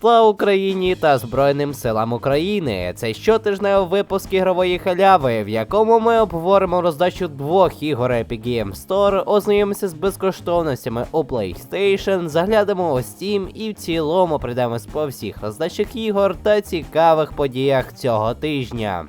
Слава Україні та Збройним силам України! Це щотижневий випуск ігрової халяви, в якому ми обговоримо роздачу двох ігор Epic Games Store, ознайомимося з безкоштовностями у PlayStation, заглянемо у Steam і в цілому прийдемось по всіх роздачах ігор та цікавих подіях цього тижня.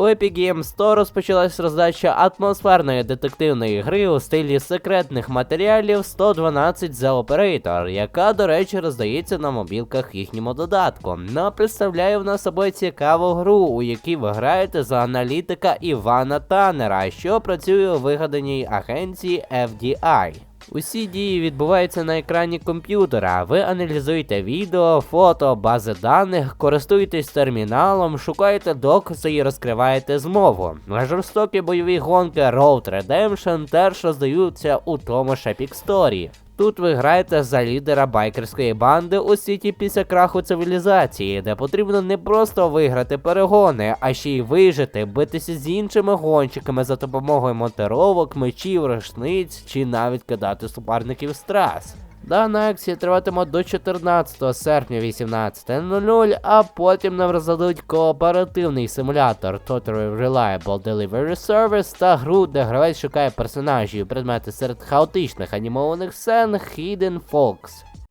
У Epic Games Store розпочалась роздача атмосферної детективної гри у стилі секретних матеріалів 112 The Operator, яка, до речі, роздається на мобілках їхньому додатку. Но представляє вона собою цікаву гру, у якій ви граєте за аналітика Івана Таннера, що працює у вигаданій агенції FDI. Усі дії відбуваються на екрані комп'ютера. Ви аналізуєте відео, фото, бази даних, користуєтесь терміналом, шукаєте докази і розкриваєте змову. Жорстокі бойові гонки Road Redemption теж роздаються у тому ж Epic Story. Тут ви граєте за лідера байкерської банди у світі після краху цивілізації, де потрібно не просто виграти перегони, а ще й вижити, битися з іншими гонщиками за допомогою монтировок, мечів, рушниць чи навіть кидати суперників страс. Дана акція триватиме до 14 серпня 18.00, а потім нам роздадуть кооперативний симулятор Total Reliable Delivery Service та гру, де гравець шукає персонажів і предмети серед хаотичних анімованих сцен Hidden Fox.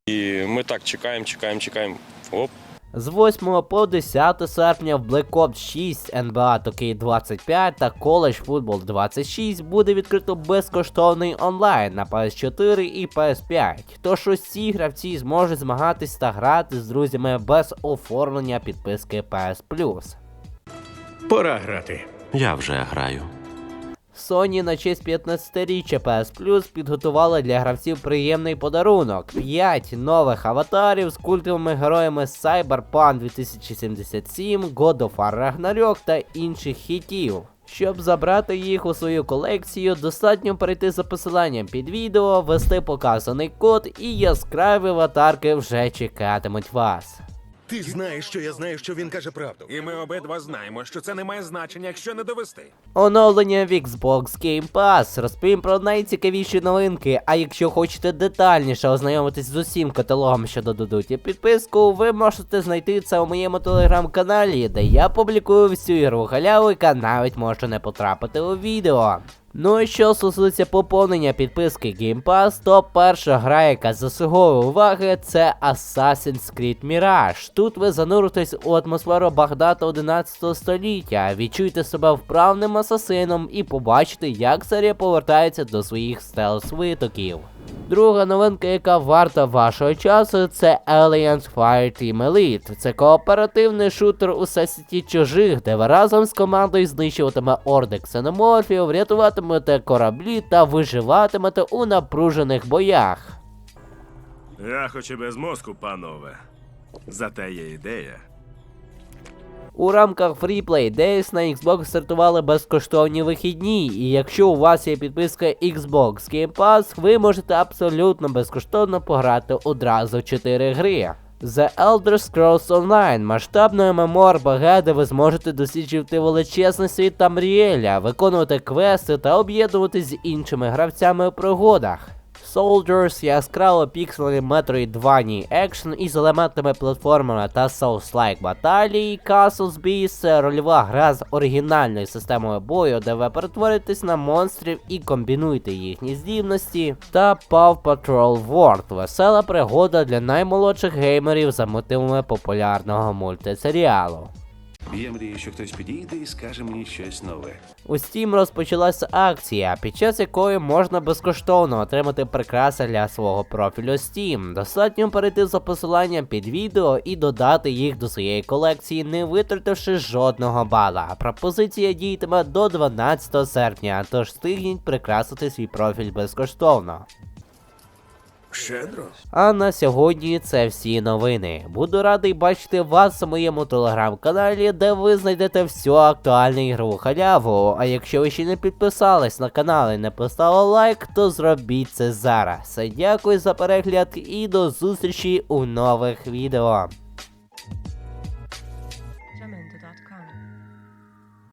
І ми так чекаємо, чекаємо, чекаємо. Оп, З 8 по 10 серпня в Black Ops 6 NBA 2K25 та College Football 26 буде відкрито безкоштовний онлайн на PS4 і PS5. Тож усі гравці зможуть змагатись та грати з друзями без оформлення підписки PS Plus. Пора грати. Я вже граю. Sony на честь 15-річчя PS Plus підготувала для гравців приємний подарунок: 5 нових аватарів з культовими героями Cyberpunk 2077, God of War Ragnarok та інших хітів. Щоб забрати їх у свою колекцію, достатньо перейти за посиланням під відео, ввести показаний код, і яскраві аватарки вже чекатимуть вас. Ти знаєш, що я знаю, що він каже правду. І ми обидва знаємо, що це не має значення, якщо не довести. Оновлення в Xbox Game Pass. Розповім про найцікавіші новинки. А якщо хочете детальніше ознайомитись з усім каталогом, що додадуть і підписку, ви можете знайти це у моєму телеграм-каналі, де я публікую всю ігру халяву, яка навіть може не потрапити у відео. Ну і що стосується поповнення підписки Game Pass, то перша гра, яка заслуговує уваги, це Assassin's Creed Mirage. Тут ви зануритесь у атмосферу Багдада 11 століття, відчуйте себе вправним асасином і побачите, як серія повертається до своїх стелс-витоків. Друга новинка, яка варта вашого часу, це Alliance Fireteam Elite. Це кооперативний шутер у сесіті чужих, де ви разом з командою знищуватиме орди ксеноморфів, рятуватимете кораблі та виживатимете у напружених боях. Я хоч і без мозку, панове. Зате є ідея. У рамках Freeplay Days на Xbox стартували безкоштовні вихідні, і якщо у вас є підписка Xbox Game Pass, ви можете абсолютно безкоштовно пограти одразу 4 гри. The Elder Scrolls Online масштабної ММО-РПГ, де ви зможете досліджувати величезний світ Тамріеля, виконувати квести та об'єднуватись з іншими гравцями у пригодах. Soldiers яскраво піксельний метроїдваній екшен із елементами платформера та Souls-like баталій. Castles Beast рольова гра з оригінальною системою бою, де ви перетворитесь на монстрів і комбінуєте їхні здібності. Та Paw Patrol World весела пригода для наймолодших геймерів за мотивами популярного мультисеріалу. Я мрію, що хтось підійде і скаже мені щось нове. У Steam розпочалася акція, під час якої можна безкоштовно отримати прикраси для свого профілю Steam. Достатньо перейти за посиланням під відео і додати їх до своєї колекції, не витративши жодного бала. Пропозиція діятиме до 12 серпня, тож встигніть прикрасити свій профіль безкоштовно. Щедро. А на сьогодні це всі новини. Буду радий бачити вас у моєму телеграм-каналі, де ви знайдете всю актуальну ігрову халяву. А якщо ви ще не підписались на канал і не поставили лайк, то зробіть це зараз. Дякую за перегляд і до зустрічі у нових відео.